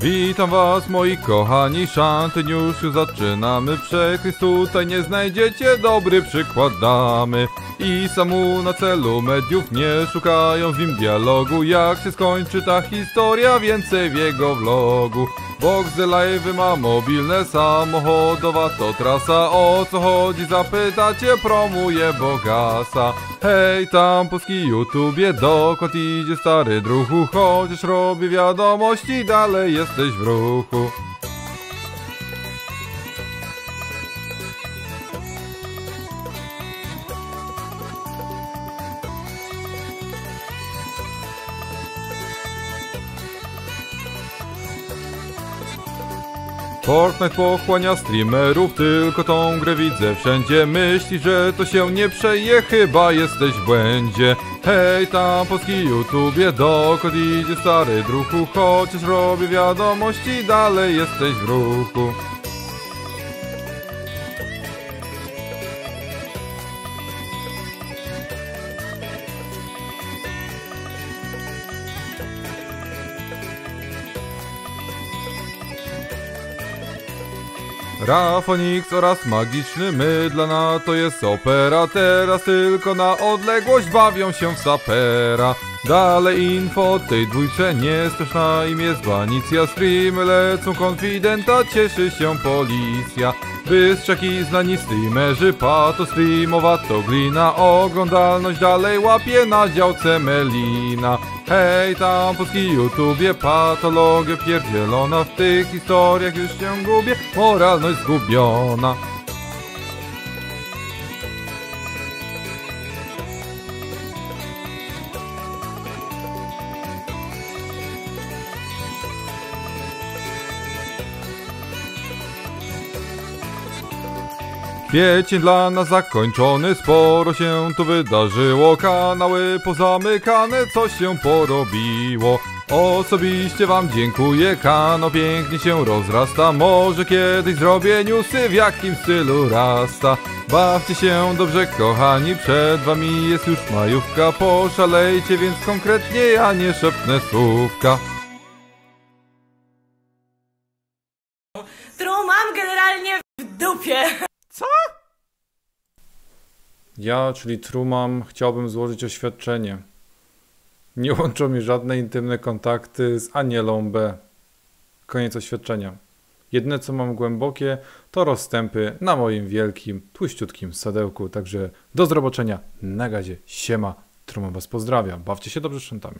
Witam was moi kochani, szanty już już zaczynamy Przekryst tutaj nie znajdziecie, dobry przykład damy. I samu na celu mediów nie szukają w nim dialogu. Jak się skończy ta historia, więcej w jego vlogu. Box Live ma mobilne, samochodowa to trasa. O co chodzi zapytacie, promuje Bogasa Hej tam polski YouTubie, dokąd idzie stary druhu Chociaż robię wiadomości, dalej jesteś w ruchu Fortnite pochłania streamerów, tylko tą grę widzę. Wszędzie Myśli, że to się nie przeje, chyba jesteś w błędzie. Hej tam polski YouTubie, dokąd idzie stary druhu Chociaż robię wiadomości, dalej jesteś w ruchu Rafonix oraz magiczny mydla na to jest opera Teraz tylko na odległość bawią się w sapera Dalej info tej dwójce nie straszna im jest banicja Streamy lecą konfidenta, cieszy się policja. Bystrzaki znani streamerzy, pato streamowa to glina Oglądalność dalej łapie na działce Melina. Hej tam polski YouTubie, patologia pierdzielona W tych historiach już się gubię, moralność zgubiona Kwiecień dla nas zakończony, sporo się tu wydarzyło. Kanały pozamykane, coś się porobiło. Osobiście wam dziękuję, kano pięknie się rozrasta. Może kiedyś zrobię newsy, w jakim stylu rasta. Bawcie się dobrze kochani, przed wami jest już majówka. Poszalejcie więc konkretnie, ja nie szepnę słówka. Którą mam generalnie w dupie. Ja, czyli Trumam, chciałbym złożyć oświadczenie. Nie łączą mi żadne intymne kontakty z Anielą B. Koniec oświadczenia. Jedyne co mam głębokie to rozstępy na moim wielkim, tłuściutkim sadełku. Także do zobaczenia na gazie. Siema. Trumam was pozdrawia. Bawcie się dobrze z szentami.